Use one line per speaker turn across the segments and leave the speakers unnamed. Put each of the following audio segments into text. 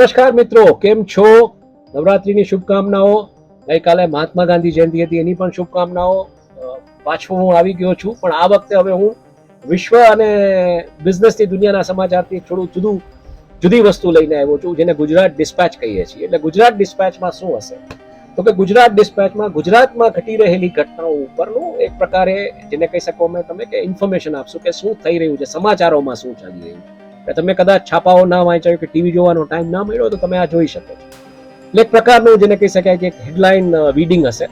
નમસ્કાર મિત્રો, કેમ છો? નવરાત્રીની શુભકામનાઓ. ગઈકાલે મહાત્મા ગાંધી જયંતિ હતી, એની પણ શુભકામનાઓ. પાછો હું આવી ગયો છું, પણ આ વખતે હવે હું વિશ્વ અને બિઝનેસની દુનિયાના સમાચારથી થોડું જુદું, જુદી વસ્તુ લઈને આવ્યો છું, જેને ગુજરાત ડિસ્પેચ કહીએ છીએ. એટલે ગુજરાત ડિસ્પેચમાં શું હશે? તો કે ગુજરાત ડિસ્પેચમાં ગુજરાતમાં ઘટી રહેલી ઘટનાઓ ઉપરનું એક પ્રકારે, જેને કહી શકો અમે તમે કે ઇન્ફોર્મેશન આપશું કે શું થઈ રહ્યું છે, સમાચારોમાં શું ચાલી રહ્યું છે. કે તમે કદાચ છાપાઓ ના વાંચ્યા કે ટીવી જોવાનો ટાઈમ ના મળ્યો તો તમે આ જોઈ શકો છો. એટલે એક પ્રકારનું જેને કહી શકાય કે હેડલાઇન રીડિંગ હશે.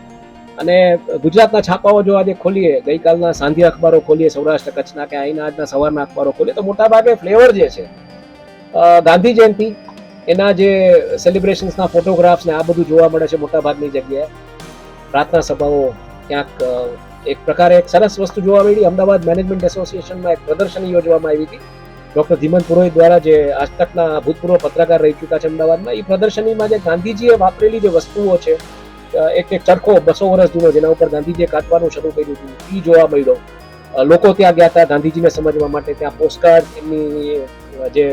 અને ગુજરાતના છાપાઓ જો આજે ખોલીએ, ગઈકાલના સાંધ્ય અખબારો ખોલીએ, સૌરાષ્ટ્ર કચ્છના કે અહીંના આજના સવારના અખબારો ખોલીએ, તો મોટાભાગે ફ્લેવર જે છે ગાંધી જયંતિ, એના જે સેલિબ્રેશન્સના ફોટોગ્રાફ્સ ને આ બધું જોવા મળે છે મોટાભાગની જગ્યાએ. પ્રાર્થના સભાઓ, ક્યાંક એક પ્રકારે એક સરસ વસ્તુ જોવા મળી. અમદાવાદ મેનેજમેન્ટ એસોસિએશનમાં એક પ્રદર્શની યોજવામાં આવી હતી. ડોક્ટર ધીમન પુરોહિત દ્વારા જે આજ તકના ભૂતપૂર્વ પત્રકાર રહી ચૂક્યા છે અમદાવાદમાં એ પ્રદર્શનીમાં જે ગાંધીજીએ વાપરેલી જે વસ્તુઓ છે એક એક ચરખો બસો વર્ષ જૂનો જેના ઉપર ગાંધીજીએ કાતવાનું શરૂ કર્યું હતું એ જોવા મળ્યો. લોકો ત્યાં ગયા હતા ગાંધીજીને સમજવા માટે, ત્યાં પોસ્ટકાર્ડ એમની જે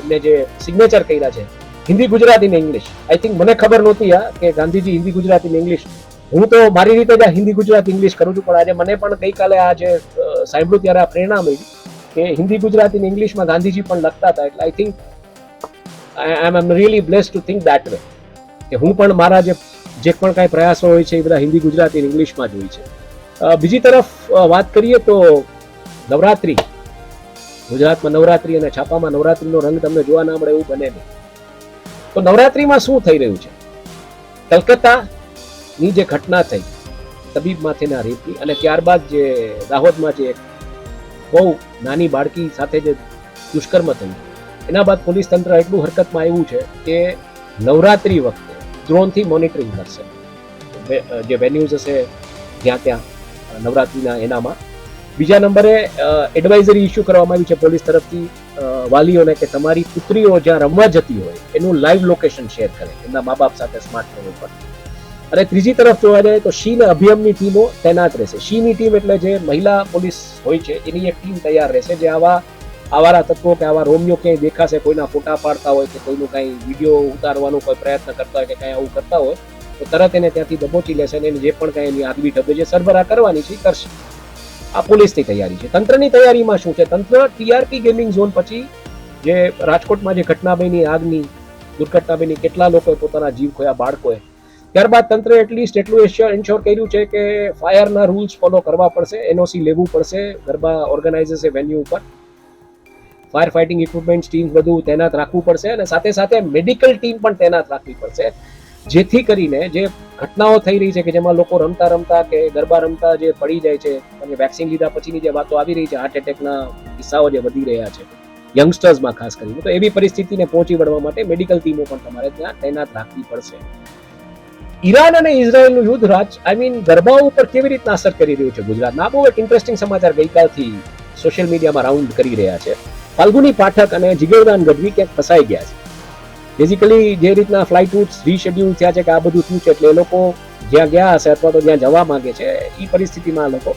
એમને જે સિગ્નેચર કર્યા છે, હિન્દી ગુજરાતી ને ઇંગ્લિશ. આઈ થિંક મને ખબર નહોતી આ કે ગાંધીજી હિન્દી ગુજરાતી ને ઇંગ્લિશ. હું તો મારી રીતે જ હિન્દી ગુજરાતી ઇંગ્લિશ કરું છું, પણ આજે મને પણ ગઈકાલે આ જે સાંભળ્યું ત્યારે આ પ્રેરણા મળી. કે હિન્દી ગુજરાતી ઇંગ્લિશમાં ગાંધીજી પણ લખતા હતા એટલે I think I am really bless to think that way કે હું પણ મારા જે જે પણ કાંઈ પ્રયાસો હોય છે એ બધા હિન્દી ગુજરાતી ઇંગ્લિશમાં જ હોય છે. બીજી તરફ વાત કરીએ તો નવરાત્રી. ગુજરાતમાં નવરાત્રી અને છાપામાં નવરાત્રીનો રંગ તમને જોવા ના મળે એવું બને નહીં. તો નવરાત્રીમાં શું થઈ રહ્યું છે? કલકત્તાની જે ઘટના થઈ, તબીબ માથેના રેપની અને ત્યારબાદ જે દાહોદમાં જે બહુ નાની બાળકી સાથે જે દુષ્કર્મ થયું. એના બાદ પોલીસ તંત્ર એટલું હરકતમાં આવ્યું છે કે નવરાત્રી વખતે ડ્રોનથી મોનિટરિંગ કરશે. જે વેન્યુઝ હશે, જ્યાં ત્યાં નવરાત્રિના એનામાં. બીજા નંબરે એડવાઇઝરી ઇસ્યુ કરવામાં આવી છે પોલીસ તરફથી વાલીઓને કે તમારી પુત્રીઓ જ્યાં રમવા જતી હોય, એનું લાઈવ લોકેશન શેર કરે, એમના મા બાપ સાથે સ્માર્ટફોન ઉપર. અને ત્રીજી તરફ જોવા જાય તો શી ને અભિયમની ટીમો તૈનાત રહેશે. શીની ટીમ એટલે જે મહિલા પોલીસ હોય છે, એની એક ટીમ તૈયાર રહેશે. જે આવા આવારા તત્વો કે આવા રોમિયો ક્યાંય દેખાશે, કોઈના ફોટા પાડતા હોય કે કોઈનું કાંઈ વીડિયો ઉતારવાનો કોઈ પ્રયત્ન કરતા હોય કે કાંઈ આવું કરતા હોય, તો તરત એને ત્યાંથી દબોચી લેશે અને જે પણ કાંઈ એની આગવી ઢબે જે સરબરાહ કરવાની છે કરશે. આ પોલીસની તૈયારી છે. તંત્રની તૈયારીમાં શું છે? તંત્ર ટીઆરપી ગેમિંગ ઝોન પછી જે રાજકોટમાં જે ઘટના આગની દુર્ઘટના બની કેટલા લોકોએ પોતાના જીવ ખોયા, બાળકોએ ત્યારબાદ તંત્રે એટલીસ્ટ એટલું એન્શ્યોર કર્યું છે કે ફાયરના રૂલ્સ ફોલો કરવા પડશે એનઓસી લેવું પડશે, ગરબા ઓર્ગેનાઇઝર્સે વેન્યુ ઉપર. ફાયર ફાઇટિંગ ઇક્વિપમેન્ટ ટીમ બધું તૈનાત રાખવું પડશે અને સાથે સાથે મેડિકલ ટીમ પણ તૈનાત રાખવી પડશે. જેથી કરીને જે ઘટનાઓ થઈ રહી છે કે જેમાં લોકો રમતા રમતા કે ગરબા રમતા જે પડી જાય છે, અને વેક્સિન લીધા પછીની જે વાતો આવી રહી છે હાર્ટ એટેકના કિસ્સાઓ જે વધી રહ્યા છે યંગસ્ટર્સમાં ખાસ કરીને, તો એવી પરિસ્થિતિને પહોંચી વળવા માટે મેડિકલ ટીમો પણ તમારે ત્યાં તૈનાત રાખવી પડશે. ઈરાન અને ઇઝરાયલનું યુદ્ધ રાજ આઈ મીન ગરબા ઉપર કેવી રીતના અસર કરી રહ્યું છે ગુજરાતના બહુ એક ઇન્ટરેસ્ટિંગ સમાચાર ગઈકાલથી સોશિયલ મીડિયામાં રાઉન્ડ કરી રહ્યા છે. ફાલ્ગુની પાઠક અને જીગરદાન ગઢવી ક્યાંક ફસાઈ ગયા છે. બેઝિકલી જે રીતના ફ્લાઇટ રૂટ્સ રીશેડ્યુલ થયા છે કે આ બધું થયું છે એટલે એ લોકો જ્યાં ગયા હશે અથવા તો જ્યાં જવા માંગે છે એ પરિસ્થિતિમાં લોકો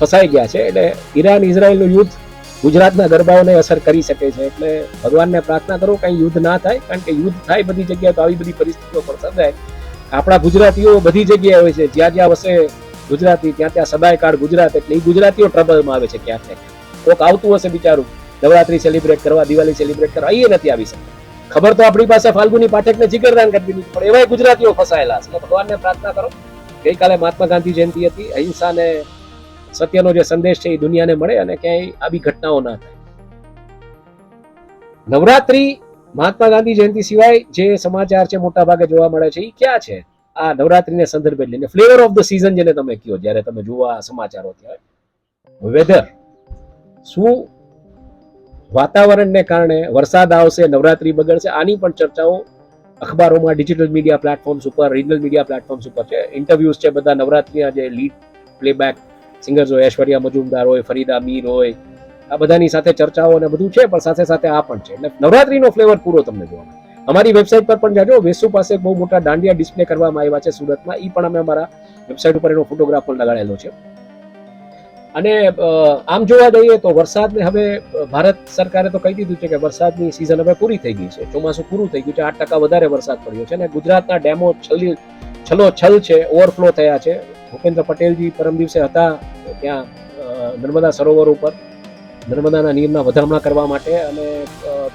ફસાઈ ગયા છે. એટલે ઈરાન, ઇઝરાયલનું યુદ્ધ ગુજરાતના ગરબાઓને અસર કરી શકે છે. એટલે ભગવાનને પ્રાર્થના કરો કંઈ યુદ્ધ ના થાય, કારણ કે યુદ્ધ થાય બધી જગ્યાએ તો આવી બધી પરિસ્થિતિઓ પણ સર્જાય આપણા ગુજરાતીઓ બધી જગ્યાએ હોય છે. જ્યાં જ્યાં વસે ગુજરાતી, ત્યાં ત્યાં સદાય કાળ ગુજરાત એટલે એ ગુજરાતીઓ ટ્રબલમાં આવે છે ક્યાંક ને કોઈક આવતું હશે બિચારું, નવરાત્રી સેલિબ્રેટ કરવા, દિવાળી સેલિબ્રેટ કરવા એ નથી આવી શકતા. ખબર તો આપણી પાસે ફાલ્ગુની પાઠકને જીગરદાન કરવી નથી પણ એવાય ગુજરાતીઓ ફસાયેલા છે ભગવાનને પ્રાર્થના કરો, ગઈકાલે મહાત્મા ગાંધી જયંતિ હતી, અહિંસા ને સત્યનો જે સંદેશ છે એ દુનિયાને મળે અને ક્યાંય આવી ઘટનાઓ ના થાય. નવરાત્રી મહાત્મા ગાંધી જયંતિ સિવાય જે સમાચાર છે મોટા ભાગે જોવા મળે છે એ ક્યાં છે? આ નવરાત્રીને સંદર્ભે લઈને ફ્લેવર ઓફ ધ સિઝન જેને તમે કહો, જ્યારે તમે જોવા સમાચારો ત્યારે. વેધર શું વાતાવરણને કારણે વરસાદ આવશે, નવરાત્રી બગડશે, આની પણ ચર્ચાઓ અખબારોમાં ડિજિટલ મીડિયા પ્લેટફોર્મ્સ ઉપર રિજનલ મીડિયા પ્લેટફોર્મ્સ ઉપર છે. ઇન્ટરવ્યુઝ છે બધા નવરાત્રીના, જે લીડ પ્લેબેક સિંગર્સ હોય, ઐશ્વર્યા મજુમદાર હોય, ફરીદા મીર હોય આ બધાની સાથે ચર્ચાઓ અને બધું છે, પણ સાથે સાથે આ પણ છે. એટલે નવરાત્રીનો ફ્લેવર પૂરો તમને જોવા મળે. અમારી વેબસાઇટ પર પણ જાજો, વેસુ પાસે બહુ મોટા દાંડિયા ડિસ્પ્લે કરવામાં આવ્યા છે સુરતમાં. એ પણ અમે અમારા વેબસાઇટ ઉપર એનો ફોટોગ્રાફ પણ લગાડેલો છે. અને આમ જોવા જઈએ તો વરસાદને હવે ભારત સરકારે તો કહી દીધું છે કે વરસાદની સિઝન હવે પૂરી થઈ ગઈ છે. ચોમાસું પૂરું થઈ ગયું છે. આઠ ટકા વધારે વરસાદ પડ્યો છે. અને ગુજરાતના ડેમો છલ્લી છલો છલ છે ઓવરફ્લો થયા છે. ભૂપેન્દ્ર પટેલજી પરમ દિવસે હતા ત્યાં નર્મદા સરોવર ઉપર. નર્મદાના નીરના વધામણા કરવા માટે અને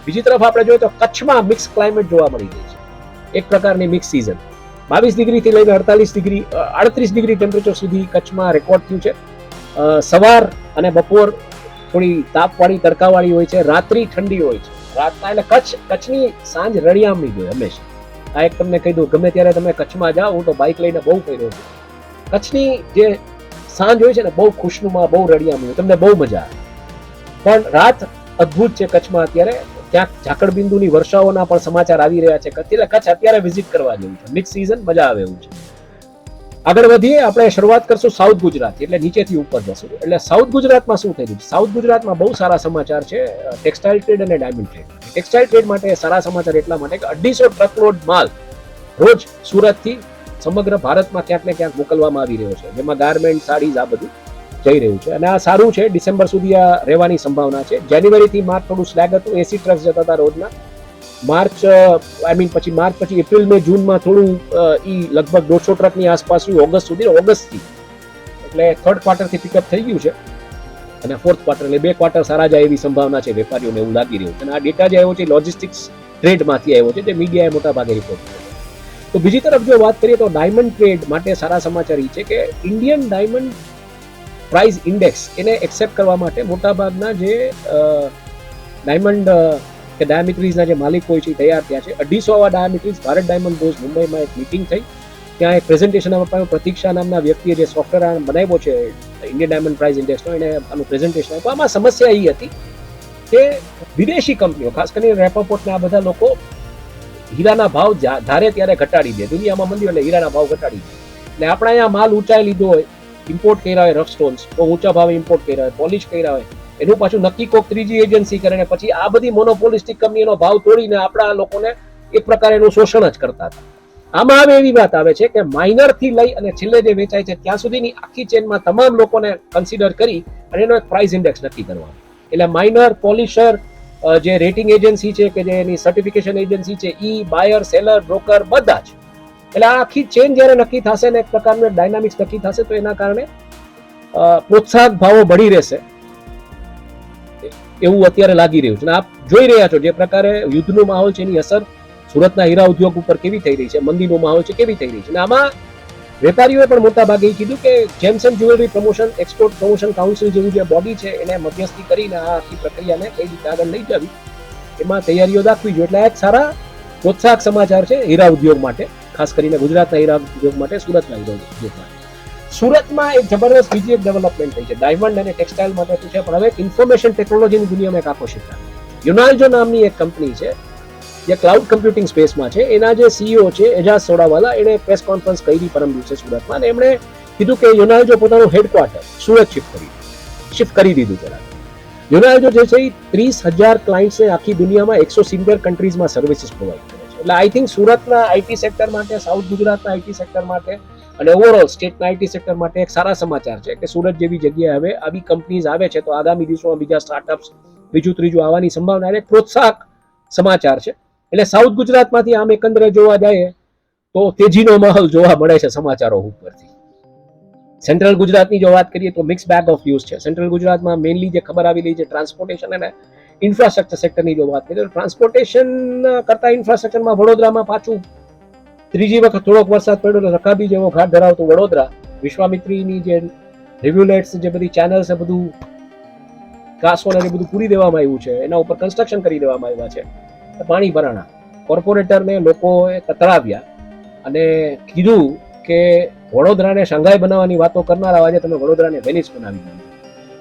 બીજી તરફ આપણે જોઈએ તો કચ્છમાં મિક્સ ક્લાઇમેટ જોવા મળી ગઈ છે. એક પ્રકારની મિક્સ સિઝન બાવીસ ડિગ્રીથી લઈને અડતાલીસ ડિગ્રી અડત્રીસ ડિગ્રી ટેમ્પરેચર સુધી કચ્છમાં રેકોર્ડ થયું છે. સવાર અને બપોર થોડી તાપવાળી, તડકાવાળી હોય છે. રાત્રિ ઠંડી હોય છે. રાતના એટલે કચ્છ, કચ્છની સાંજ રળિયામણી જોઈએ હંમેશા. આ એક તમને કહી દઉં, ગમે ત્યારે તમે કચ્છમાં જાઓ, હું તો બાઇક લઈને બહુ ફર્યો છું. કચ્છની જે સાંજ હોય છે ને, બહુ ખુશનુમા, બહુ રળિયામણી, તમને બહુ મજા આવે. પણ રાત અદ્ભુત છે કચ્છમાં અત્યારે. ક્યાંક ઝાકળબિંદુની વર્ષાઓના પણ સમાચાર આવી રહ્યા છે. એટલે કચ્છ અત્યારે વિઝિટ કરવા જેવું છે. મિક્સ સિઝન મજા આવે એવું છે. આગળ વધીએ, આપણે શરૂઆત કરશું સાઉથ ગુજરાત એટલે નીચેથી ઉપર જશું. એટલે સાઉથ ગુજરાતમાં શું થઈ રહ્યું સાઉથ ગુજરાતમાં બહુ સારા સમાચાર છે ટેક્સટાઇલ ટ્રેડ અને ડાયમંડ ટ્રેડ ટેક્સટાઇલ ટ્રેડ માટે સારા સમાચાર એટલા માટે કે અઢીસો ટ્રકલોડ માલ રોજ સુરતથી સમગ્ર ભારતમાં ક્યાંક ને ક્યાંક મોકલવામાં આવી રહ્યો છે. જેમાં ગાર્મેન્ટ સાડીઝ આ બધું જઈ રહ્યું છે. અને આ સારું છે, ડિસેમ્બર સુધી આ રહેવાની સંભાવના છે. જાન્યુઆરીથી માર્ચ થોડું સ્લેગ હતું એસી ટ્રક્સ જતા હતા રોજના. માર્ચ આઈ મીન પછી માર્ચ પછી એપ્રિલ, મે, જૂનમાં થોડું એ લગભગ દોઢસો ટ્રકની આસપાસ ઓગસ્ટ સુધી, ઓગસ્ટથી. એટલે થર્ડ ક્વાર્ટરથી પિકઅપ થઈ ગયું છે. અને ફોર્થ ક્વાર્ટર એટલે બે ક્વાર્ટર સારા જાય એવી સંભાવના છે, વેપારીઓને એવું લાગી રહ્યું છે. અને આ ડેટા જે આવ્યો છે લોજિસ્ટિક્સ ટ્રેડમાંથી આવ્યો છે, જે મીડિયાએ મોટા ભાગે રિપોર્ટ કર્યો તો બીજી તરફ જો વાત કરીએ તો ડાયમંડ ટ્રેડ માટે સારા સમાચાર એ છે કે ઇન્ડિયન ડાયમંડ પ્રાઇસ ઇન્ડેક્સ એને એક્સેપ્ટ કરવા માટે મોટાભાગના જે ડાયમંડ કે ડાયામિટ્રીઝના જે માલિક હોય છે તૈયાર થયા છે. અઢીસો આવા ડાયામિટ્રીઝ ભારત ડાયમંડ બોઝ મુંબઈમાં એક મિટિંગ થઈ. ત્યાં એક પ્રેઝન્ટેશન અપાયું પ્રતીક્ષા નામના વ્યક્તિએ જે સોફ્ટવેર બનાવ્યો છે ઇન્ડિયન ડાયમંડ પ્રાઇઝ ઇન્ડેક્સનો એને આનું પ્રેઝન્ટેશન આપ્યું. આમાં સમસ્યા એ હતી કે વિદેશી કંપનીઓ, ખાસ કરીને રેપોપોર્ટને આ બધા લોકો હીરાના ભાવ ધારે ત્યારે ઘટાડી દે. દુનિયામાં મંદી એટલે હીરાના ભાવ ઘટાડી દે. એટલે આપણે અહીંયા માલ ઊંચાઈ લીધો હોય ઇમ્પોર્ટ કર્યા હોય રફ સ્ટોન્સ તો ઊંચા ભાવે ઇમ્પોર્ટ કર્યા હોય પોલિશ કર્યા હોય, એનું પાછું નક્કી કોક ત્રીજી એજન્સી કરે ને પછી આ બધી મોનોપોલિસ્ટિક કંપનીનો ભાવ તોડીને આપણા લોકોને એક પ્રકારે એનું શોષણ જ કરતા હતા. આમાં આવે એવી વાત આવે છે કે માઇનરથી લઈ અને છેલ્લે જે વેચાય છે, ત્યાં સુધીની આખી ચેનમાં તમામ લોકોને કન્સિડર કરી અને એનો એક પ્રાઇસ ઇન્ડેક્સ નક્કી કરવાનો. એટલે માઇનર પોલિશર જે રેટિંગ એજન્સી છે કે જે એની સર્ટિફિકેશન એજન્સી છે, ઈ બાયર સેલર બ્રોકર બધા જ એટલે આખી ચેન જ્યારે નક્કી થશે ને એક પ્રકારનું ડાયનામિક્સ નક્કી થશે તો એના કારણે પ્રોત્સાહક ભાવો બળી રહેશે. એવું અત્યારે લાગી રહ્યું છે. અને આપ જોઈ રહ્યા છો જે પ્રકારે યુદ્ધનો માહોલ છે, એની અસર સુરતના હીરા ઉદ્યોગ ઉપર કેવી થઈ રહી છે, મંદીનો માહોલ છે, કેવી થઈ રહી છે. અને આમાં વેપારીઓએ પણ મોટા ભાગે કીધું કે gems and jewellery promotion, export promotion council જેવું જે બોડી છે, એને મધ્યસ્થી કરીને આ આખી પ્રક્રિયાને કઈ રીતે આગળ લઈ જવી, એમાં તૈયારીઓ દાખવી જોઈએ. એટલે આ એક સારા પ્રોત્સાહક સમાચાર છે હીરા ઉદ્યોગ માટે. ખાસ કરીને ગુજરાતના હીરા ઉદ્યોગ માટે સુરતના હીરા ઉદ્યોગ સુરતમાં એક જબરદસ્ત બીજી એક ડેવલપમેન્ટ થઈ છે. ડાયમંડ અને ટેક્સટાઇલ માટે તો છે? પણ હવે ઇન્ફોર્મેશન ટેકનોલોજીની દુનિયામાં એક આખો ક્ષેત્ર યુનાલ્જો નામની એક કંપની છે, જે ક્લાઉડ કમ્પ્યુટિંગ સ્પેસમાં છે. એના જે સીઈઓ છે, એજાઝ સોડાવાલા, એણે પ્રેસ કોન્ફરન્સ કરી પરમ દિવસે સુરતમાં અને એમણે કીધું કે યુનાલ્જો પોતાનું હેડક્વાર્ટર સુરત શિફ્ટ કરી શિફ્ટ કરી દીધું જરા યુનાલ્જો જે છે એ ત્રીસ હજાર ક્લાયન્ટ્સને આખી દુનિયામાં એકસો સિત્તેર કન્ટ્રીઝમાં સર્વિસીસ પ્રોવાઈડ એટલે આઈ થિંક સુરતના આઈટી સેક્ટર માટે સાઉથ ગુજરાતના આઈટી સેક્ટર માટે અને ઓવરઓલ સ્ટેટના આઈટી સેક્ટર માટે એક સારા સમાચાર છે કે સુરત જેવી જગ્યાએ હવે આવી કંપનીઝ આવે છે તો આગામી દિવસોમાં બીજા સ્ટાર્ટઅપ્સ બીજું ત્રીજું આવવાની સંભાવના એટલે પ્રોત્સાહક સમાચાર છે. એટલે સાઉથ ગુજરાતમાંથી આમ એકંદરે જોવા જાય તો તેજીનો માહોલ જોવા મળે છે સમાચારો ઉપરથી. સેન્ટ્રલ ગુજરાતની જો વાત કરીએ તો મિક્સ બેગ ઓફ ન્યૂઝ છે. સેન્ટ્રલ ગુજરાતમાં મેઇનલી જે ખબર આવી રહી છે ટ્રાન્સપોર્ટેશન અને ઇન્ફ્રાસ્ટ્રક્ચર સેક્ટરની જો વાત કરીએ તો ટ્રાન્સપોર્ટેશન કરતા ઇન્ફ્રાસ્ટ્રક્ચરમાં વડોદરામાં પાછું ત્રીજી વખત થોડોક વરસાદ પડ્યો એટલે રકાબી જેવો ઘાટ ધરાવતું વડોદરા. વિશ્વામિત્રીની જે રિવ્યુલેટ્સ જે બધી ચેનલ્સ બધું કાસો ને બધું પૂરી દેવામાં આવ્યું છે. એના ઉપર કન્સ્ટ્રક્શન કરી દેવામાં આવ્યા છે. પાણી ભરાણા. કોર્પોરેટરને લોકોએ કતરાવ્યા અને કીધું કે વડોદરાને શાંઘાઈ બનાવવાની વાતો કરનારા આજે તમે વડોદરાને વેનિસ બનાવી દીધું.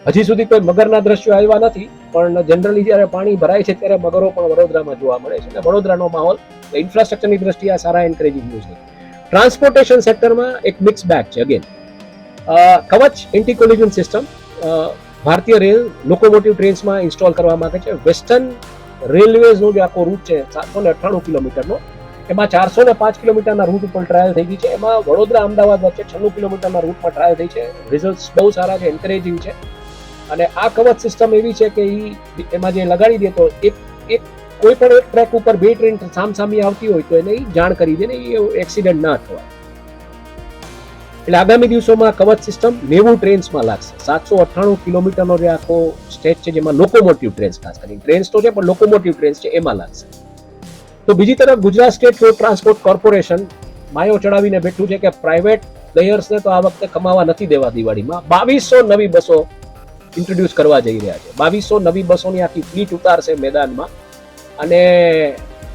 હજી સુધી કોઈ મગરના દ્રશ્યો આવ્યા નથી, પણ જનરલી જ્યારે પાણી ભરાય છે ત્યારે મગરો પણ વડોદરામાં જોવા મળે છે. અને વડોદરાનો માહોલ ઇન્ફ્રાસ્ટ્રક્ચરની દ્રષ્ટિએ આ સારા એન્કરેજિંગ ન્યૂઝ છે. ટ્રાન્સપોર્ટેશન સેક્ટરમાં એક મિક્સ બેગ છે again Kavach anti collision system ભારતીય રેલ લોકોમોટિવ ટ્રેન્સમાં ઇન્સ્ટોલ કરવા માંગે છે. વેસ્ટર્ન રેલવેઝનો જે આખો રૂટ છે, સાતસો ને અઠ્ઠાણું કિલોમીટરનો, એમાં ચારસો ને પાંચ કિલોમીટરના રૂટ ઉપર ટ્રાયલ થઈ ગઈ છે. એમાં વડોદરા અમદાવાદ વચ્ચે છન્નું કિલોમીટરના રૂટમાં ટ્રાયલ થઈ છે. રિઝલ્ટ બહુ સારા છે એન્કરેજિંગ છે. અને આ કવચ સિસ્ટમ એવી છે કે એ એમાં જે લગાડી દે તો એક એક કોઈ પણ એક ટ્રેક ઉપર બે ટ્રેન સામસામી આવતી હોય તો એને એ જાણ કરી દે ને એ એક્સિડન્ટ ના થવાય. એટલે આગામી દિવસોમાં કવચ સિસ્ટમ નેવું ટ્રેન્સમાં લાગશે. સાતસો અઠ્ઠાણું કિલોમીટરનો જે આખો સ્ટેજ છે જેમાં લોકોમોટિવ ટ્રેન્સ ખાસ કરીને. ટ્રેન્સ તો છે, પણ લોકોમોટિવ ટ્રેન્સ છે, એમાં લાગશે. તો બીજી તરફ Gujarat state road transport corporation માયો ચડાવીને બેઠું છે કે પ્રાઇવેટ પ્લેયર્સને તો આ વખતે કમાવા નથી દેવા દિવાળીમાં. બાવીસો નવી બસો ઇન્ટ્રોડ્યુસ કરવા જઈ રહ્યા છે. બાવીસો નવી બસોની આખી ફ્લીટ ઉતારશે મેદાનમાં. અને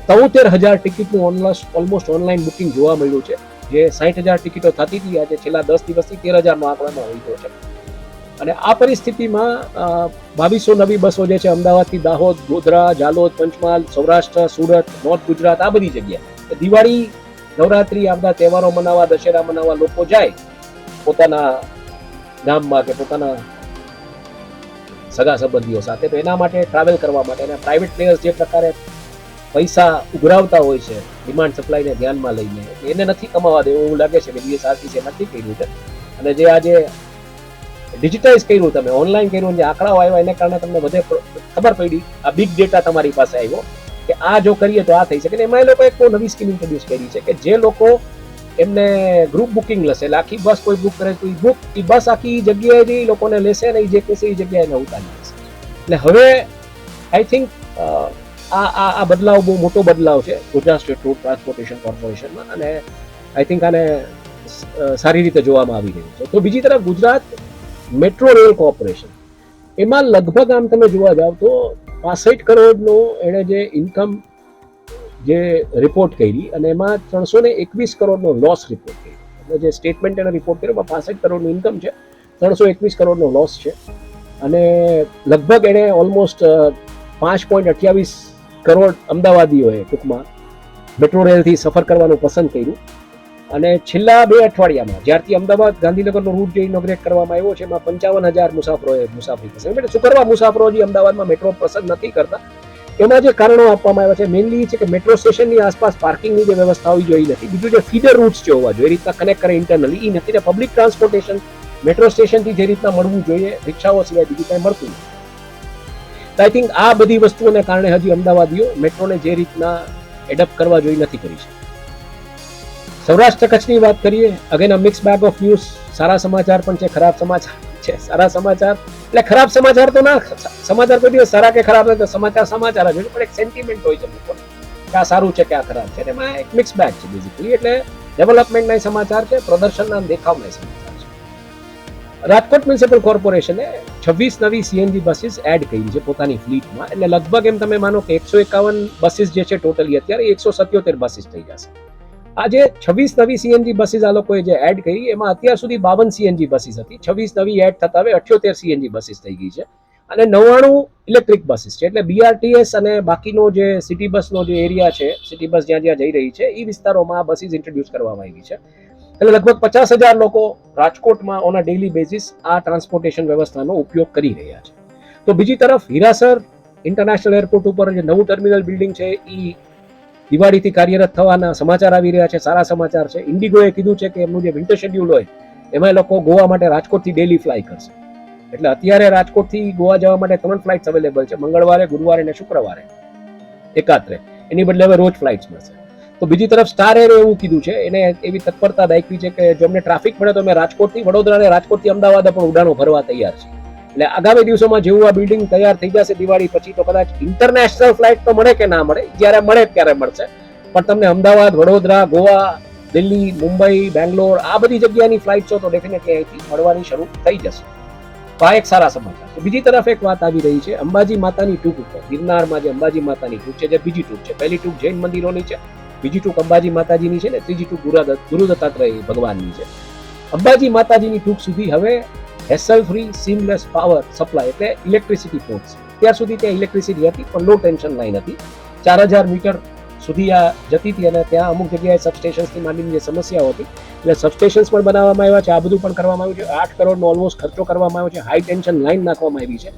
તોતેર હજાર ટિકિટનું ઓલમોસ્ટ ઓનલાઈન બુકિંગ જોવા મળ્યું છે. જે સાઠ હજાર ટિકિટો થતી હતી આજે છેલ્લા દસ દિવસથી તેર હજારનો આંકડામાં હોઈ ગયો છે. અને આ પરિસ્થિતિમાં બાવીસો નવી બસો જે છે, અમદાવાદથી દાહોદ, ગોધરા, જાલોદ, પંચમહાલ, સૌરાષ્ટ્ર, સુરત, નોર્થ ગુજરાત, આ બધી જગ્યાએ. દિવાળી, નવરાત્રી આ બધા તહેવારો મનાવવા, દશેરા મનાવવા લોકો જાય પોતાના ગામમાં કે પોતાના સગા સંબંધીઓ સાથે. તો એના માટે ટ્રાવેલ કરવા માટે અને પ્રાઇવેટ પ્લેયર્સ જે પ્રકારે પૈસા ઉઘરાવતા હોય છે ડિમાન્ડ સપ્લાયને ધ્યાનમાં લઈને, એને નથી કમાવા દેવું. એવું લાગે છે કે બીએસઆરટીસી નથી કર્યું છે. અને જે આજે ડિજિટાઇઝ કર્યું તમે ઓનલાઈન કર્યું, જે આંકડાઓ આવ્યા, એને કારણે તમને બધે ખબર પડી, આ બિગ ડેટા તમારી પાસે આવ્યો, કે આ જો કરીએ તો આ થઈ શકે. એમાં એ લોકો એક નવી સ્કીમ ઇન્ટ્રોડ્યુસ કરી છે કે જે લોકો એમને ગ્રુપ બુકિંગ લેશે. એટલે આખી બસ કોઈ બુક કરે તો એ બુક એ બસ આખી જગ્યાએ જઈ લોકોને લેશે ને એ જે કહેશે એ જગ્યાએ એને ઉતારી લેશે એટલે હવે આઈ થિંક આ આ આ બદલાવ બહુ મોટો બદલાવ છે ગુજરાત સ્ટેટ રોડ ટ્રાન્સપોર્ટેશન કોર્પોરેશનમાં અને આઈ થિંક આને સારી રીતે જોવામાં આવી રહ્યું છે. તો બીજી તરફ ગુજરાત મેટ્રો રેલ કોર્પોરેશન. એમાં લગભગ આમ તમે જોવા જાવ તો પાસઠ કરોડનો એણે જે ઇન્કમ જે રિપોર્ટ કરી અને એમાં ત્રણસો ને એકવીસ કરોડનો લોસ રિપોર્ટ કરી એટલે જે સ્ટેટમેન્ટ એને રિપોર્ટ કર્યો, એમાં પાસઠ કરોડનું ઇન્કમ છે, ત્રણસો એકવીસ કરોડનો લોસ છે. અને લગભગ એણે ઓલમોસ્ટ પાંચ પોઈન્ટ અઠ્યાવીસ કરોડ અમદાવાદીઓએ ટૂંકમાં મેટ્રો રેલથી સફર કરવાનું પસંદ કર્યું. અને છેલ્લા બે અઠવાડિયામાં જ્યારથી અમદાવાદ ગાંધીનગરનો રૂટ જે ઇનોગ્રેટ કરવામાં આવ્યો છે, એમાં પંચાવન હજાર મુસાફરોએ મુસાફરી પસંદ એટલે શું કરવા મુસાફરો હજી અમદાવાદમાં મેટ્રો પસંદ નથી કરતા. એમાં જે કારણો આપવામાં આવ્યા છે મેઇનલી છે કે મેટ્રો સ્ટેશનની આસપાસ પાર્કિંગની જે વ્યવસ્થા હોવી જોઈએ નથી. બીજું જે ફીડર રૂટ્સ જે હોવા જોઈએ રીતના કનેક્ટ કરે ઇન્ટરનલી એ નથી ને પબ્લિક ટ્રાન્સપોર્ટેશન મેટ્રો સ્ટેશનથી જે રીતના મળવું જોઈએ, રિક્ષાઓ સિવાય બીજું કાંઈ મળતું નથી. આઈ થિંક આ બધી વસ્તુઓને કારણે હજી અમદાવાદીઓ મેટ્રોને જે રીતના એડપ્ટ કરવા જોઈએ નથી કરી શકતા સૌરાષ્ટ્ર કચ્છની વાત કરીએ again a mix bag of news સારા સમાચાર પણ છે, ખરાબ સમાચાર. છે. સારા સમાચાર. એટલે ખરાબ સમાચાર તો ના સમાચાર કોઈ દિવસ સારા કે ખરાબ તો સમાચાર સમાચાર જ પણ એક સેન્ટિમેન્ટ હોય છે લોકોને કે આ સારું છે કે આ ખરાબ છે. એમાં એક મિક્સ બેગ છે બેઝિકલી એટલે ડેવલપમેન્ટના સમાચાર છે પ્રદર્શનના દેખાવના સમાચાર છે. રાજકોટ મ્યુનિસિપલ કોર્પોરેશને છવ્વીસ નવી સીએનજી બસીસ એડ કરી છે પોતાની ફ્લીટમાં એટલે લગભગ એમ તમે માનો કે એકસો એકાવન બસીસ જે છે ટોટલી અત્યારે એકસો સત્યોતેર બસીસ થઈ જશે. આ જે છવ્વીસ નવી સીએનજી બસીસ આ લોકોએ જે એડ કરી, એમાં અત્યાર સુધી બાવન સીએનજી બસીસ હતી. છવ્વીસ નવી એડ થતા હવે અઠ્યોતેર સીએનજી બસીસ થઈ ગઈ છે. અને નવ્વાણું ઇલેક્ટ્રિક બસીસ છે. એટલે બીઆરટીએસ અને બાકીનો જે સિટી બસનો જે એરિયા છે સિટી બસ જ્યાં જ્યાં જઈ રહી છે એ વિસ્તારોમાં આ બસીસ ઇન્ટ્રોડ્યુસ કરવામાં આવી છે. એટલે લગભગ પચાસ હજાર લોકો રાજકોટમાં ઓન અ ડેઇલી બેઝિસ આ ટ્રાન્સપોર્ટેશન વ્યવસ્થાનો ઉપયોગ કરી રહ્યા છે. તો બીજી તરફ હીરાસર ઇન્ટરનેશનલ એરપોર્ટ ઉપર જે નવું ટર્મિનલ બિલ્ડિંગ છે એ દિવાળીથી કાર્યરત થવાના સમાચાર આવી રહ્યા છે, સારા સમાચાર છે. ઇન્ડિગોએ કીધું છે કે એમનું જે વિન્ટર શેડ્યુલ હોય, એમાં લોકો ગોવા માટે રાજકોટથી ડેલી ફ્લાય કરશે. એટલે અત્યારે રાજકોટથી ગોવા જવા માટે ત્રણ ફ્લાઇટ્સ અવેલેબલ છે, મંગળવારે, ગુરુવારે અને શુક્રવારે. એકાત્રે. એની બદલે હવે રોજ ફ્લાઇટ્સ મળશે. તો બીજી તરફ સ્ટાર એરે એવું કીધું છે, એને એવી તત્પરતા દાખવી છે કે જો અમને ટ્રાફિક મળે તો અમે રાજકોટથી વડોદરા અને રાજકોટથી અમદાવાદ પણ ઉડાનો ભરવા તૈયાર છે એટલે આગામી દિવસોમાં જેવું આ બિલ્ડિંગ તૈયાર થઈ જશે, દિવાળી પછી તો કદાચ ઇન્ટરનેશનલ ફ્લાઇટ તો મળે કે ના મળે? જ્યારે મળે ત્યારે મળશે. પણ તમને અમદાવાદ, વડોદરા, ગોવા, દિલ્હી, મુંબઈ, બેંગ્લોર, આ બધી જગ્યાની ફ્લાઇટ્સો તો ડેફિનેટલી અહીંથી મળવાની શરૂ થઈ જશે. તો આ એક સારા સમાચાર છે. બીજી તરફ એક વાત આવી રહી છે, અંબાજી માતાની ટૂંક ઉપર. ગિરનારમાં જે અંબાજી માતાની ટૂંક છે, જે બીજી ટૂંક છે. પહેલી ટૂંક જૈન મંદિરોની છે, બીજી ટૂંક અંબાજી માતાજીની છે ને ત્રીજી ટૂંક ગુરુ દત્તાત્રેય ભગવાનની છે. અંબાજી માતાજીની ટૂંક સુધી હવે hassle free seamless power supply એટલે ઇલેક્ટ્રિસિટી પોર્ટ ત્યાર સુધી ત્યાં ઇલેક્ટ્રિસિટી હતી, પણ લો ટેન્શન લાઈન હતી. ચાર હજાર મીટર સુધી આ જતી હતી અને ત્યાં અમુક જગ્યાએ સબસ્ટેશન્સની માંડીની જે સમસ્યાઓ હતી, એટલે સબસ્ટેશન્સ પણ બનાવવામાં આવ્યા છે, આ બધું પણ કરવામાં આવ્યું છે. આઠ કરોડનો ઓલમોસ્ટ ખર્ચો કરવામાં આવ્યો છે હાઈ ટેન્શન લાઈન નાખવામાં આવી છે.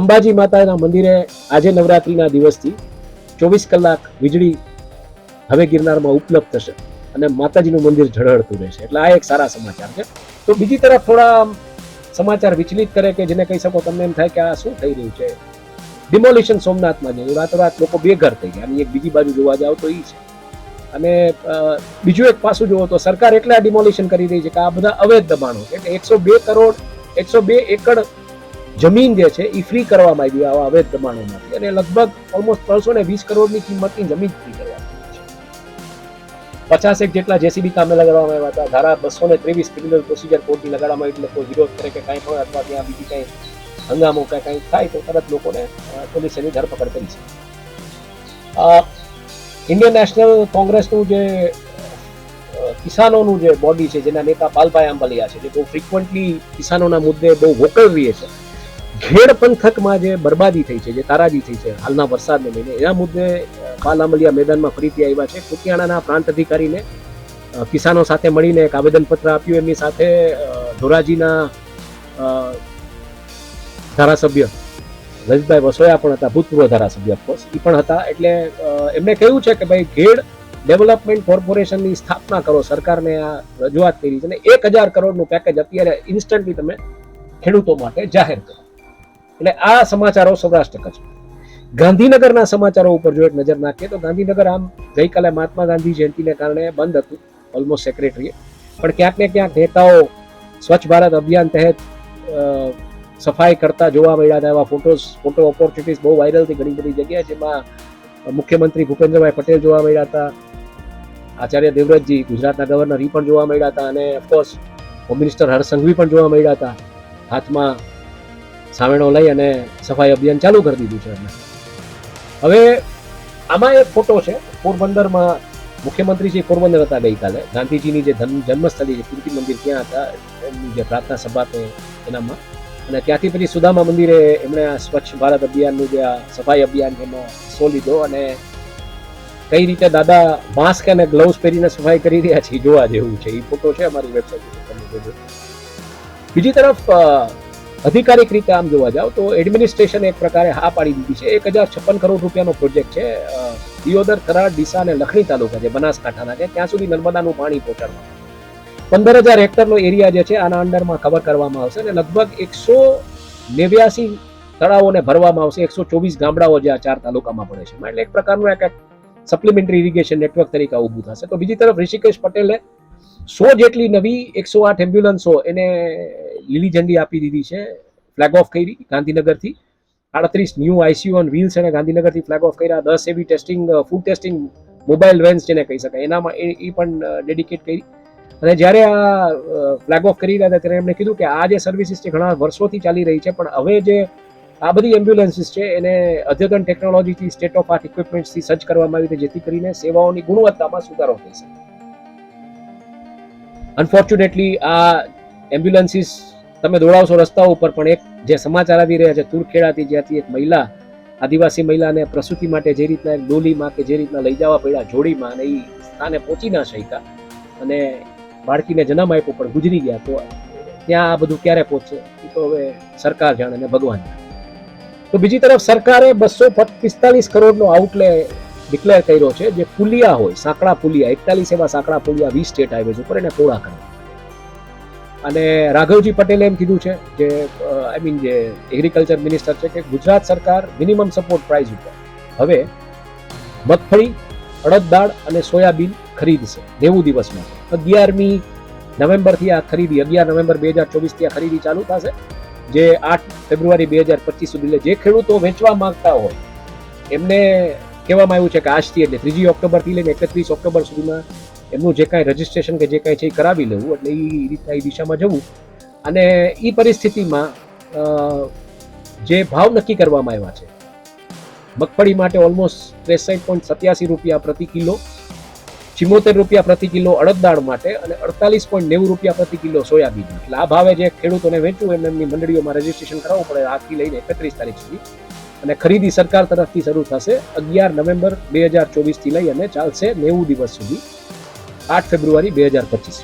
અંબાજી માતાના મંદિરે આજે નવરાત્રિના દિવસથી ચોવીસ કલાક વીજળી હવે ગિરનારમાં ઉપલબ્ધ થશે અને માતાજીનું મંદિર ઝળહળતું રહેશે. એટલે આ એક સારા સમાચાર છે. તો બીજી તરફ થોડા સમાચાર વિચલિત કરે કે જેને કહી શકો તમને એમ થાય કે આ શું થઈ રહ્યું છે? ડિમોલિશન સોમનાથમાં જે રાતોરાત લોકો બેઘર થઈ ગયા. અને એક બીજી બાજુ જોવા જાવ તો એ છે. અને બીજું એક પાસું જુઓ તો સરકાર એટલા ડિમોલિશન કરી રહી છે કે આ બધા અવૈધ દબાણો છે. કે એકસો બે કરોડ, એકસો બે એકડ જમીન જે છે એ ફ્રી કરવામાં આવી આવા અવૈધ દબાણોમાંથી. અને લગભગ ઓલમોસ્ટ ત્રણસો ને વીસ કરોડની કિંમતની જમીન ફ્રી કરવામાં પચાસેક જેટલા જેસીબી કામે લગાડવામાં આવ્યા હતા. ધારા બસો ને ત્રેવીસ ક્રિમિનલ પ્રોસિજર કોર્ટની લગાડવામાં આવી કોઈ વિરોધ કરે કે કાંઈ પણ અથવા ત્યાં બીજી કાંઈ હંગામો કે કાંઈ થાય તો તરત લોકોને અ, પોલીસ એની ધરપકડ કરી છે. ઇન્ડિયન નેશનલ કોંગ્રેસનું જે કિસાનોનું જે બોડી છે જેના નેતા પાલભાઈ આંબલિયા છે જે બહુ ફ્રિકવન્ટલી કિસાનોના મુદ્દે બહુ વોકલ રહીએ છે. ઘેડ પંથકમાં જે બરબાદી થઈ છે, જે તારાજી થઈ છે હાલના વરસાદને લઈને, એના મુદ્દે પાલ મેદાનમાં ફરીથી આવ્યા છે. કુતિયાણાના પ્રાંત અધિકારીને કિસાનો સાથે મળીને એક આવેદનપત્ર આપ્યું. એમની સાથે ધોરાજીના ધારાસભ્ય રજભાઈ વસોયા પણ હતા, ભૂતપૂર્વ ધારાસભ્ય ઓફકોર્સ એ પણ હતા. એટલે એમણે કહ્યું છે કે ભાઈ ઘેડ ડેવલપમેન્ટ કોર્પોરેશનની સ્થાપના કરો. સરકારને આ રજૂઆત કરી છે અને એક હજાર કરોડનું પેકેજ અત્યારે ઇન્સ્ટન્ટલી તમે ખેડૂતો માટે જાહેર કરો. એટલે આ સમાચારો સૌરાષ્ટ્ર કચ્છ ગાંધીનગરના સમાચારો ઉપર જો એક નજર નાખીએ તો ગાંધીનગર આમ ગઈકાલે મહાત્મા ગાંધી જયંતિને કારણે બંધ હતું ઓલમોસ્ટ સેક્રેટરીએ પણ ક્યાંક ને ક્યાંક નેતાઓ સ્વચ્છ ભારત અભિયાન તહેત સફાઈ કરતા જોવા મળ્યા હતા. એવા ફોટોસ ફોટો ઓપોર્ચ્યુનિટીઝ બહુ વાયરલ થઈ ઘણી બધી જગ્યાએ જેમાં મુખ્યમંત્રી ભૂપેન્દ્રભાઈ પટેલ જોવા મળ્યા હતા. આચાર્ય દેવવ્રતજી ગુજરાતના ગવર્નર એ પણ જોવા મળ્યા હતા. અને ઓફકોર્સ હોમ મિનિસ્ટર હર્ષ પણ જોવા મળ્યા હતા. હાથમાં સામેણો લઈ અને સફાઈ અભિયાન ચાલુ કરી દીધું છે એમને હવે આમાં એક ફોટો છે. પોરબંદરમાં મુખ્યમંત્રી શ્રી પોરબંદર હતા ગઈકાલે. ગાંધીજીની જે જન્મસ્થળી છે, કીર્તિ મંદિર ત્યાં હતા. એમની જે પ્રાર્થના સભા તે એનામાં. અને ત્યાંથી પછી સુદામા મંદિરે એમણે આ સ્વચ્છ ભારત અભિયાનનું જે આ સફાઈ અભિયાન છે એનો સો લીધો અને કઈ રીતે દાદા માસ્ક અને ગ્લવ્સ પહેરીને સફાઈ કરી રહ્યા છે જોવા જેવું છે. એ ફોટો છે અમારી વેબસાઇટ ઉપર બીજી તરફ અધિકારિક રીતે આમ જોવા જાવ તો એડમિનિસ્ટ્રેશન એક પ્રકારે હા પાડી દીધી છે. એક હજાર છપ્પન કરોડ રૂપિયાનો પ્રોજેક્ટ છે દિયોદર થરાદ ડીસા અને લખણી તાલુકા છે બનાસકાંઠાના છે, ત્યાં સુધી નર્મદાનું પાણી પહોંચાડવા પંદર હજાર હેક્ટરનો એરિયા જે છે, આના અંડરમાં કવર કરવામાં આવશે અને લગભગ એકસો નેવ્યાસી તળાવોને ભરવામાં આવશે. એકસો ચોવીસ ગામડાઓ જે આ ચાર તાલુકામાં પડે છે. એટલે એક પ્રકારનું એક સપ્લિમેન્ટરી ઇરિગેશન નેટવર્ક તરીકે ઊભું થશે. તો બીજી તરફ ઋષિકેશ પટેલે સો જેટલી નવી એકસો આઠ એમ્બ્યુલન્સો એને લીલી ઝંડી આપી દીધી છે ફ્લેગ ઓફ કરી ગાંધીનગરથી. આડત્રીસ ન્યૂ આઈસીયુ ઓન વ્હીલ્સ એને ગાંધીનગરથી ફ્લેગ ઓફ કર્યા. દસ એવી testing food testing mobile vans જેને કહી શકાય. એનામાં એ એ પણ ડેડિકેટ કરી. અને જ્યારે આ ફ્લેગ ઓફ કરી રહ્યા હતા, ત્યારે એમણે કીધું કે આ જે સર્વિસીસ છે ઘણા વર્ષોથી ચાલી રહી છે, પણ હવે જે આ બધી એમ્બ્યુલન્સીસ છે, એને અદ્યતન ટેકનોલોજીથી સ્ટેટ ઓફ આર્ટ ઇક્વિપમેન્ટ્સથી સજ્જ કરવામાં આવી છે, જેથી કરીને સેવાઓની ગુણવત્તામાં સુધારો થઈ શકે. અનફોર્ચ્યુનેટલી આ એમ્બ્યુલન્સીસ તમે દોડાવશો રસ્તા ઉપર, પણ એક જે સમાચાર આવી રહ્યા છે, તુરખેડાથી જ્યાંથી એક મહિલા, આદિવાસી મહિલાને પ્રસૂતિ માટે જે રીતના એક ડોલીમાં કે જે રીતના લઈ જવા પડ્યા જોડીમાં અને એ સ્થાને પહોંચી ના શક્યા અને બાળકીને જન્મ આપ્યો, પણ ગુજરી ગયા, તો ત્યાં આ બધું ક્યારે પહોંચશે? એ તો હવે સરકાર જાણે ને ભગવાન જાણે. તો બીજી તરફ સરકારે બસો પિસ્તાલીસ કરોડનો આઉટલે ડિક્લેર કર્યો છે, જે પુલિયા હોય, સાંકડા પુલિયા, એકતાલીસ એવા સાંકડા પુલિયા વીસ સ્ટેટ હાઈવેઝ ઉપર એને પૂરા કરવા અને રાઘવજી પટેલે એમ કીધું છે જે આઈ મીન જે એગ્રીકલ્ચર મિનિસ્ટર છે કે ગુજરાત સરકાર મિનિમમ સપોર્ટ પ્રાઇસ ઉપર. હવે મગફળી, અડદ દાળ અને સોયાબીન ખરીદશે નેવું દિવસમાં. અગિયારમી નવેમ્બરથી આ ખરીદી, અગિયાર નવેમ્બર બે હજાર ચોવીસથી આ ખરીદી ચાલુ થશે. જે આઠ ફેબ્રુઆરી બે હજાર પચીસ સુધી એટલે જે ખેડૂતો વેચવા માંગતા હોય, એમને કહેવામાં આવ્યું છે કે આજથી એટલે ત્રીજી ઓક્ટોબરથી લઈને એકત્રીસ ઓક્ટોબર સુધીમાં એમનું જે કાંઈ રજીસ્ટ્રેશન કે જે કાંઈ છે એ કરાવી લેવું. એટલે એ રીતના એ દિશામાં જવું. અને એ પરિસ્થિતિમાં જે ભાવ નક્કી કરવામાં આવ્યા છે, મગફળી માટે ઓલમોસ્ટ ત્રેસઠ પોઈન્ટ સત્યાસી રૂપિયા પ્રતિ કિલો, ચિમોતેર રૂપિયા પ્રતિ કિલો અડદ દાળ માટે અને અડતાલીસ પોઈન્ટ નેવું રૂપિયા પ્રતિ કિલો સોયાબીન. એટલે આ ભાવે જે ખેડૂતોને વેચવું એમને એમની મંડળીઓમાં રજીસ્ટ્રેશન કરાવવું પડે આજથી લઈને એકત્રીસ તારીખ સુધી. અને ખરીદી સરકાર તરફથી શરૂ થશે અગિયાર નવેમ્બર બે હજાર ચોવીસથી લઈ અને ચાલશે નેવું દિવસ સુધી. આઠ ફેબ્રુઆરી બે હજાર પચીસ.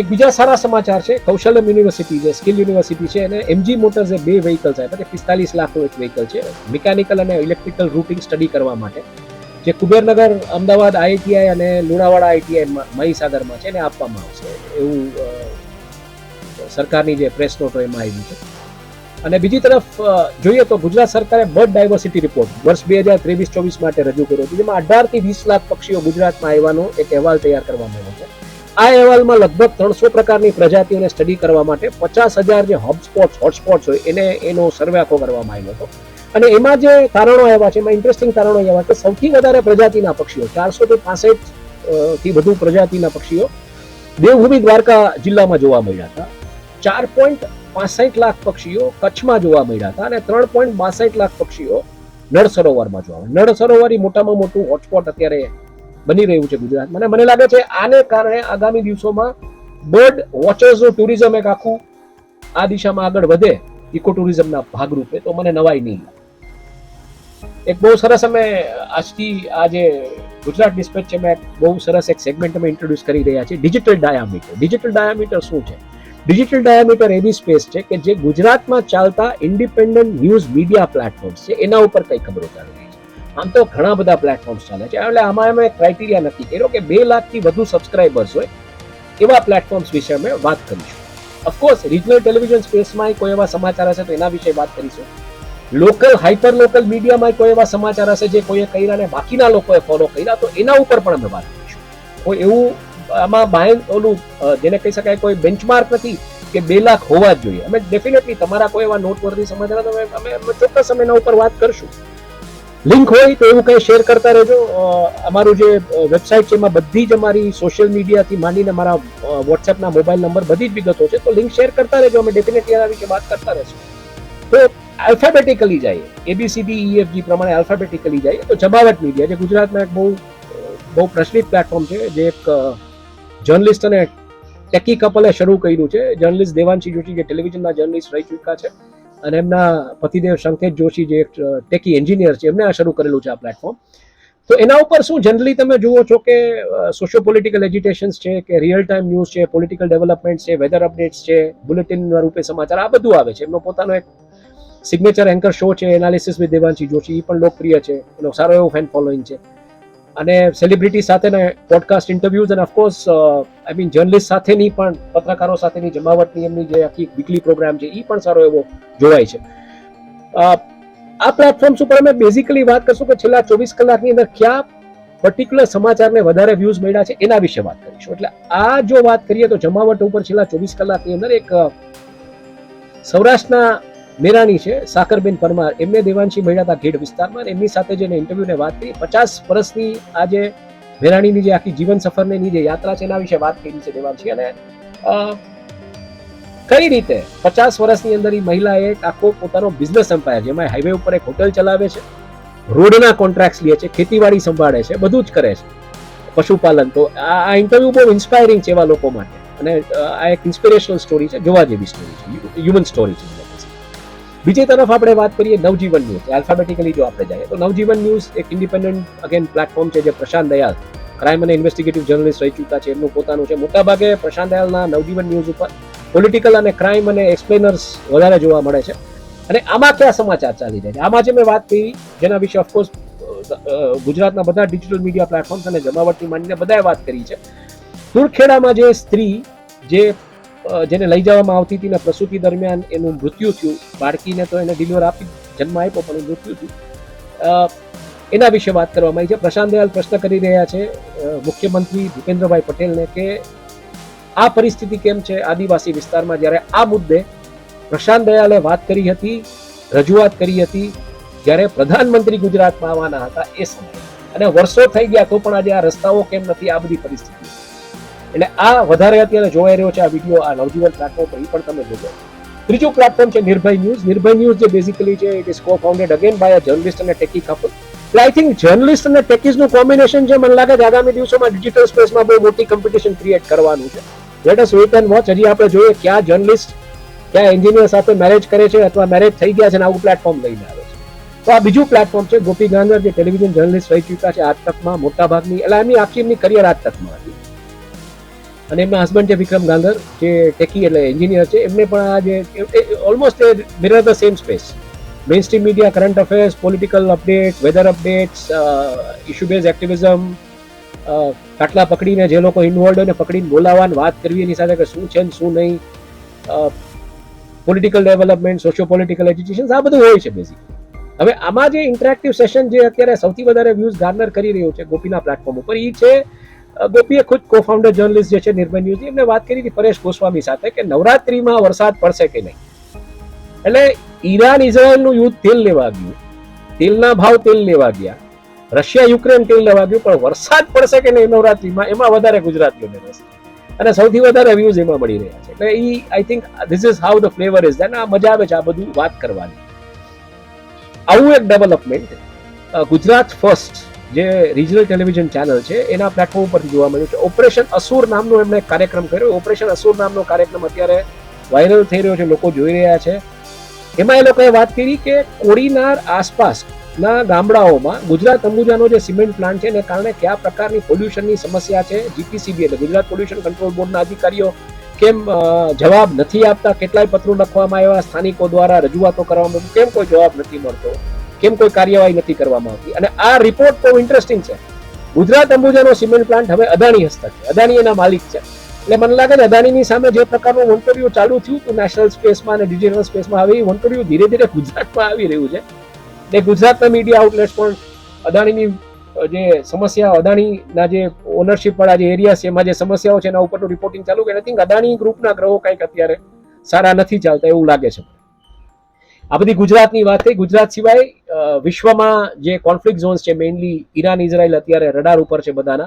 એક બીજા સારા સમાચાર છે. કૌશલ્યમ યુનિવર્સિટી જે સ્કિલ યુનિવર્સિટી છે અને એમજી મોટર્સે બે વ્હીકલ્સ આપ્યા છે પિસ્તાલીસ લાખનું એક વ્હીકલ છે. મિકેનિકલ અને ઇલેક્ટ્રિકલ રૂટિંગ સ્ટડી કરવા માટે. જે કુબેરનગર, અમદાવાદ આઈટીઆઈ અને લુણાવાડા આઈટીઆઈ મહીસાગરમાં છે. એને આપવામાં આવશે. એવું સરકારની જે પ્રેસ નોટો એમાં આવ્યું છે. અને બીજી તરફ જોઈએ તો ગુજરાત સરકારે બર્ડ ડાયવર્સિટી રિપોર્ટ વર્ષ બે હજાર ત્રેવીસ ચોવીસ માટે રજૂ કર્યો હતો જેમાં અઢારથી વીસ લાખ પક્ષીઓ ગુજરાતમાં આવ્યાનો એક અહેવાલ તૈયાર કરવામાં આવ્યો છે. આ અહેવાલમાં લગભગ ત્રણસો પ્રકારની પ્રજાતિઓને સ્ટડી કરવા માટે પચાસ હજાર જે હબસ્પોટ્સ હોટસ્પોટ્સ હોય, એને, એનો સર્વે આખો કરવામાં આવ્યો હતો. અને એમાં જે તારણો આવ્યા છે, એમાં ઇન્ટરેસ્ટિંગ તારણો આવ્યા કે સૌથી વધારે પ્રજાતિના પક્ષીઓ, ચારસો થી પાસઠથી વધુ પ્રજાતિના પક્ષીઓ દેવભૂમિ દ્વારકા જિલ્લામાં જોવા મળ્યા હતા. ચાર પોઈન્ટ પાસઠ લાખ પક્ષીઓ કચ્છમાં જોવા મળ્યા હતા અને ત્રણ પોઈન્ટ બાસઠ લાખ પક્ષીઓ નળ સરોવરમાં જોવા નળ સરોવર મોટામાં મોટું હોટસ્પોટ અત્યારે બની રહ્યું છે ગુજરાતમાં. અને મને લાગે છે આને કારણે આગામી દિવસોમાં બર્ડ વોચર્સનું ટુરિઝમ એક આખું આ દિશામાં આગળ વધે ઇકો ટુરિઝમના ભાગરૂપે, તો મને નવાઈ નહીં એક બહુ સરસ અમે આજથી આ જે ગુજરાત ડિસ્પેચ છે, મેં બહુ સરસ એક સેગમેન્ટ અમે ઇન્ટ્રોડ્યુસ કરી રહ્યા છીએ. ડિજિટલ ડાયામીટર ડિજિટલ ડાયામીટર શું છે? ડિજિટલ ડાયામીટર એવી સ્પેસ છે કે જે ગુજરાતમાં ચાલતા ઇન્ડિપેન્ડન્ટ ન્યૂઝ મીડિયા પ્લેટફોર્મ્સ છે, એના ઉપર કઈ ખબરો ચાલી રહી છે. આમ તો ઘણા બધા પ્લેટફોર્મ્સ ચાલે છે. એટલે આમાં અમે ક્રાઇટેરિયા નક્કી કર્યો કે બે લાખથી વધુ સબસ્ક્રાઇબર્સ હોય એવા પ્લેટફોર્મ્સ વિશે અમે વાત કરીશું. ઓફકોર્સ રિજનલ ટેલિવિઝન સ્પેસમાં કોઈ એવા સમાચાર હશે તો એના વિશે વાત કરીશું. લોકલ હાઇપર લોકલ મીડિયામાં કોઈ એવા સમાચાર હશે જે કોઈએ કર્યા અને બાકીના લોકોએ ફોલો કર્યા તો એના ઉપર પણ અમે વાત કરીશું. કોઈ એવું આમાં બાય ઓલું જેને કહી શકાય કોઈ બેન્ચમાર્ક નથી કે બે લાખ હોવા જ જોઈએ. અમે ડેફિનેટલી તમારા કોઈ એવા નોટવર્ધી સમાચાર સમજવા તો અમે ચોક્કસ અમે એના ઉપર વાત કરશું. લિંક હોય તો એવું કંઈ શેર કરતા રહેજો. અમારું જે વેબસાઇટ છે એમાં બધી જ અમારી સોશિયલ મીડિયાથી માંડીને મારા વોટ્સએપના મોબાઈલ નંબર બધી જ વિગતો છે. તો લિંક શેર કરતા રહેજો. અમે ડેફિનેટલી એના વિશે વાત કરતા રહેશું. તો આલ્ફાબેટિકલી જાય એબીસીડી ઈએફજી પ્રમાણે આલ્ફાબેટિકલી જાય તો જમાવટ મીડિયા જે ગુજરાતમાં એક બહુ બહુ પ્રચલિત પ્લેટફોર્મ છે, જે એક જર્નલિસ્ટ અને ટેકી કપલે શરૂ કર્યું છે. જર્નલિસ્ટ દેવાંશી જોશી જે ટેલિવિઝનના જર્નલિસ્ટ રહી ચૂક્યા છે અને એમના પતિદેવ સંકેત જોશી જે એક ટેકી એન્જિનિયર છે, એમને આ શરૂ કરેલું છે આ પ્લેટફોર્મ તો એના ઉપર શું જનરલી તમે જુઓ છો કે સોશિયો પોલિટિકલ એજ્યુટેશન્સ છે કે રિયલ ટાઈમ ન્યૂઝ છે પોલિટિકલ ડેવલપમેન્ટ છે વેધર અપડેટ્સ છે બુલેટિન રૂપે સમાચાર, આ બધું આવે છે. એમનો પોતાનો એક સિગ્નેચર એન્કર શો છે એનાલિસિસ વિથ દેવાંશી જોશી એ પણ લોકપ્રિય છે. એનો સારો એવો ફેન ફોલોઈંગ છે. અને સેલિબ્રિટી સાથેના પોડકાસ્ટ ઇન્ટરવ્યુઝ અને of course I mean journalist સાથેની પણ, પત્રકારો સાથેની જમાવટની એમની જે આખી વીકલી પ્રોગ્રામ છે એ પણ સારો એવો જોવાય છે. આ પ્લેટફોર્મ્સ ઉપર અમે બેઝિકલી વાત કરશું કે છેલ્લા ચોવીસ કલાકની અંદર ક્યાં પર્ટિક્યુલર સમાચારને વધારે વ્યૂઝ મળ્યા છે, એના વિશે વાત કરીશું. એટલે આ જો વાત કરીએ તો જમાવટ ઉપર છેલ્લા ચોવીસ કલાકની અંદર એક સૌરાષ્ટ્રના મેરાણી છે, સાકરબેન પરમાર. એમને દેવાંશી મળ્યા ગેડ વિસ્તારમાં એમની સાથે જેને ઇન્ટરવ્યુને વાત કરી, પચાસ વર્ષની આજે મેરાણીની જે આખી જીવન સફરની જે યાત્રા છે એના વિશે વાત કરી છે દેવાંશી. અને કઈ રીતે પચાસ વર્ષની અંદર એ મહિલાએ આખો પોતાનો બિઝનેસ એમ્પાયર જેમાં હાઈવે ઉપર એક હોટેલ ચલાવે છે, રોડના કોન્ટ્રાક્ટ લે છે, ખેતીવાડી સંભાળે છે, બધું જ કરે છે, પશુપાલન. તો આ ઇન્ટરવ્યુ બહુ ઇન્સ્પાયરિંગ છે એવા લોકો માટે. અને આ એક ઇન્સ્પિરેશનલ સ્ટોરી છે, જોવા જેવી સ્ટોરી છે હ્યુમન સ્ટોરી છે. બીજી તરફ આપણે વાત કરીએ નવજીવન ન્યૂઝ આલ્ફાબેટિકલી જો આપણે જઈએ તો નવજીવન ન્યૂઝ એક ઇન્ડિપેન્ડન્ટ અગેન પ્લેટફોર્મ છે જે પ્રશાંત દયાલ ક્રાઇમ અને ઇન્વેસ્ટિગેટિવ જર્નલિસ્ટ રહી ચૂક્યા છે. એમનું પોતાનું છે. મોટાભાગે પ્રશાંત દયાલના નવજીવન ન્યૂઝ ઉપર પોલિટિકલ અને ક્રાઇમ અને એક્સપ્લેનર્સ વધારે જોવા મળે છે. અને આમાં કયા સમાચાર ચાલી રહ્યા છે? આમાં જે મેં વાત કરી, જેના વિશે ઓફકોર્સ ગુજરાતના બધા ડિજિટલ મીડિયા પ્લેટફોર્મ્સ અને જમાવટની માંડીને બધાએ વાત કરી છે. દુરખેડામાં જે સ્ત્રી, જે જેને લઈ જવામાં આવતી હતી ને પ્રસૂતિ દરમિયાન એનું મૃત્યુ થયું. બાળકીને તો એને ડિલિવર આપી, જન્મ આપ્યો, પણ મૃત્યુ થયું. એના વિશે વાત કરવામાં આવી છે. પ્રશાંત દયાલ પ્રશ્ન કરી રહ્યા છે મુખ્યમંત્રી ભૂપેન્દ્રભાઈ પટેલને કે આ પરિસ્થિતિ કેમ છે? આદિવાસી વિસ્તારમાં જ્યારે આ મુદ્દે પ્રશાંત દયાલે વાત કરી હતી, રજૂઆત કરી હતી, જ્યારે પ્રધાનમંત્રી ગુજરાતમાં આવવાના હતા એ સમયે. અને વર્ષો થઈ ગયા તો પણ આજે આ રસ્તાઓ કેમ નથી? આ બધી પરિસ્થિતિ. એટલે આ વધારે અત્યારે જોવાઈ રહ્યો છે આ વીડિયો, આ નવજીવન પ્લેટફોર્મ પર એ પણ તમે જોજો. ત્રીજું પ્લેટફોર્મ છે નિર્ભય ન્યૂઝ. નિર્ભય ન્યૂઝ જે બેઝિકલી છે it is co founded again by a journalist અને ટેકી કપલ એટલે આઈ થિંક જર્નલિસ્ટ અને ટેકીઝનું કોમ્બિનેશન છે મને લાગે છે, આગામી દિવસોમાં ડિજિટલ સ્પેસમાં બહુ મોટી કોમ્પિટિશન ક્રિએટ કરવાનું છે. Let us wait and watch હજી આપણે જોઈએ ક્યાં જર્નલિસ્ટ ક્યાં એન્જિનિયર સાથે મેરેજ કરે છે અથવા મેરેજ થઈ ગયા છે અને આવું પ્લેટફોર્મ લઈને આવે છે. તો આ બીજું પ્લેટફોર્મ છે, ગોપી ગાંધર જે ટેલિવિઝન જર્નલિસ્ટ રહી ચૂક્યા છે આજ તકમાં મોટા ભાગની એટલે એમની આખી એમની કરિયર આજ તકમાં હતી. અને એમના હસબન્ડ છે વિક્રમ ગાંધર, જે ટેકી એટલે એન્જિનિયર છે, એમને પણ આ જે almost mirror the same space mainstream media current affairs political update weather updates issue base activism કાટલા પકડીને જે લોકો ઇન્વોલ્વ અને પકડીને બોલાવવાની વાત કરવી એની સાથે કે શું છે ને શું નહીં political development socio political education આ બધું હોય છે બેઝિક હવે આમાં જે ઇન્ટરેક્ટિવ સેશન જે અત્યારે સૌથી વધારે વ્યૂઝ ગાર્નર કરી રહ્યું છે ગોપીના પ્લેટફોર્મ ઉપર એ છે ગોપીએ ખુદ કો જર્નલિસ્ટ જે છે નિર્ભય એમને વાત કરી હતી પરેશ ગોસ્વામી સાથે કે નવરાત્રીમાં વરસાદ પડશે કે નહીં. એટલે ઈરાન ઇઝરાયલનું યુદ્ધ તેલ લેવા ગયું, તેલના ભાવ તેલ લેવા ગયા, રશિયા યુક્રેન તેલ લેવા ગયું, પણ વરસાદ પડશે કે નહીં નવરાત્રીમાં, એમાં વધારે ગુજરાતીઓને રસ અને સૌથી વધારે વ્યૂઝ એમાં મળી રહ્યા છે. એટલે ઈ I think this is how the flavour is then આ મજા આવે છે, આ બધું વાત કરવાની. આવું એક ડેવલપમેન્ટ ગુજરાત ફર્સ્ટ જે રિજનલ ટેલિવિઝન ચેનલ છે, એના પ્લેટફોર્મ પરથી જોવા મળ્યું છે. ઓપરેશન અસુર નામનો એમણે કાર્યક્રમ કર્યો. ઓપરેશન અસુર નામનો કાર્યક્રમ અત્યારે વાયરલ થઈ રહ્યો છે, લોકો જોઈ રહ્યા છે. એમાં એ લોકોએ વાત કરી કે કોડીનાર આસપાસના ગામડાઓમાં ગુજરાત અંબુજાનો જે સિમેન્ટ પ્લાન્ટ છે, એને કારણે કયા પ્રકારની પોલ્યુશનની સમસ્યા છે? જીપીસીબી એટલે ગુજરાત પોલ્યુશન કંટ્રોલ બોર્ડના અધિકારીઓ કેમ જવાબ નથી આપતા? કેટલાય પત્રો લખવામાં આવ્યા? સ્થાનિકો દ્વારા રજૂઆતો કરવામાં કેમ કોઈ જવાબ નથી મળતો? કેમ કોઈ કાર્યવાહી નથી કરવામાં આવતી? અને આ રિપોર્ટ બહુ ઇન્ટરેસ્ટિંગ છે. ગુજરાત અંબુજાનો સિમેન્ટ પ્લાન્ટ હવે અદાણી હસ્તક છે. અદાણી એના માલિક છે. એટલે મને લાગે છે અદાણીની સામે જે પ્રકારનું વંટોડિયું ચાલુ થયું હતું નેશનલ સ્પેસમાં અને ડિજિટલ સ્પેસમાં હવે એ વંટોડિયું ધીરે ધીરે ગુજરાતમાં આવી રહ્યું છે. ને ગુજરાતના મીડિયા આઉટલેટ્સ પણ અદાણીની જે સમસ્યા, અદાણીના જે ઓનરશિપ વાળા જે એરિયા છે, એમાં જે સમસ્યાઓ છે, એના ઉપરનું રિપોર્ટિંગ ચાલુ કરે થિંક અદાણી ગ્રુપના ગ્રહો કંઈક અત્યારે સારા નથી ચાલતા એવું લાગે છે. આ બધી ગુજરાતની વાત થઈ. ગુજરાત સિવાય વિશ્વમાં જે કોન્ફ્લિક્ટ ઝોન્સ છે મેઇનલી ઈરાન, ઇઝરાયલ અત્યારે રડાર ઉપર છે બધાના.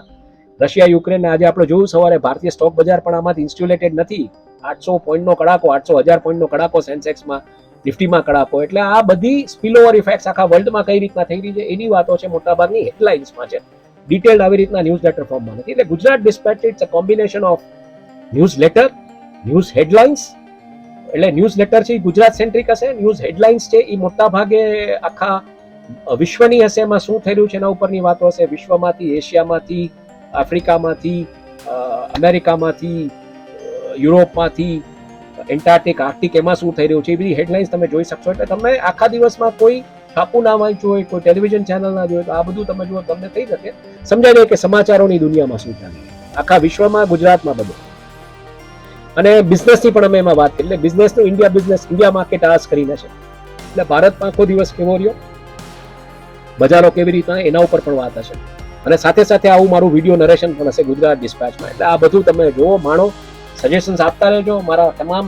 રશિયા યુક્રેન આજે આપણે જોયું, સવારે ભારતીય સ્ટોક બજાર પણ આમાંથી ઇન્સ્ટ્યુલેટેડ નથી. આઠસો પોઈન્ટનો કડાકો, આઠસો હજાર પોઈન્ટનો કડાકો સેન્સેક્સમાં, નિફ્ટીમાં કડાકો. એટલે આ બધી સ્પિલોવર ઇફેક્ટ્સ આખા વર્લ્ડમાં કઈ રીતના થઈ રહી છે, એની વાતો છે મોટાભાગની હેડલાઇન્સમાં છે. ડિટેલ્ડ આવી રીતના ન્યૂઝ લેટર ફોર્મમાં નથી. એટલે Gujarat dispatch it's a combination of newsletter news headlines એટલે ન્યૂઝ લેટર છે એ ગુજરાત સેન્ટ્રિક હશે ન્યૂઝ હેડલાઇન્સ છે એ મોટા ભાગે આખા વિશ્વની હશે એમાં શું થઈ રહ્યું છે, એના ઉપરની વાતો હશે. વિશ્વમાંથી, એશિયામાંથી, આફ્રિકામાંથી અમેરિકામાંથી યુરોપમાંથી એન્ટાર્ટિક આર્ટિક એમાં શું થઈ રહ્યું છે, એ બધી હેડલાઇન્સ તમે જોઈ શકશો. એટલે તમે આખા દિવસમાં કોઈ છાપું ના વાંચ્યું હોય, કોઈ ટેલિવિઝન ચેનલ ના જોયું તો આ બધું તમે જુઓ, તમને થઈ શકે. સમજાય જાય કે સમાચારોની દુનિયામાં શું ચાલે આખા વિશ્વમાં ગુજરાતમાં બધું. અને બિઝનેસની પણ અમે એમાં વાત કરી. એટલે બિઝનેસનું India business India market as કરીને છે. એટલે ભારતમાં આખો દિવસ કેવો રહ્યો? બજારો કેવી રીતના, એના ઉપર પણ વાત હશે. અને સાથે સાથે આવું મારું વીડિયો નરેશન પણ હશે ગુજરાત ડિસ્પેચમાં એટલે આ બધું તમે જુઓ, માણો સજેશન્સ આપતા રહેજો. મારા તમામ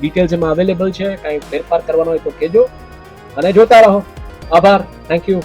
ડિટેલ્સ એમાં અવેલેબલ છે. કાંઈ ફેરફાર કરવાનો હોય તો કહેજો. અને જોતા રહો. આભાર. Thank you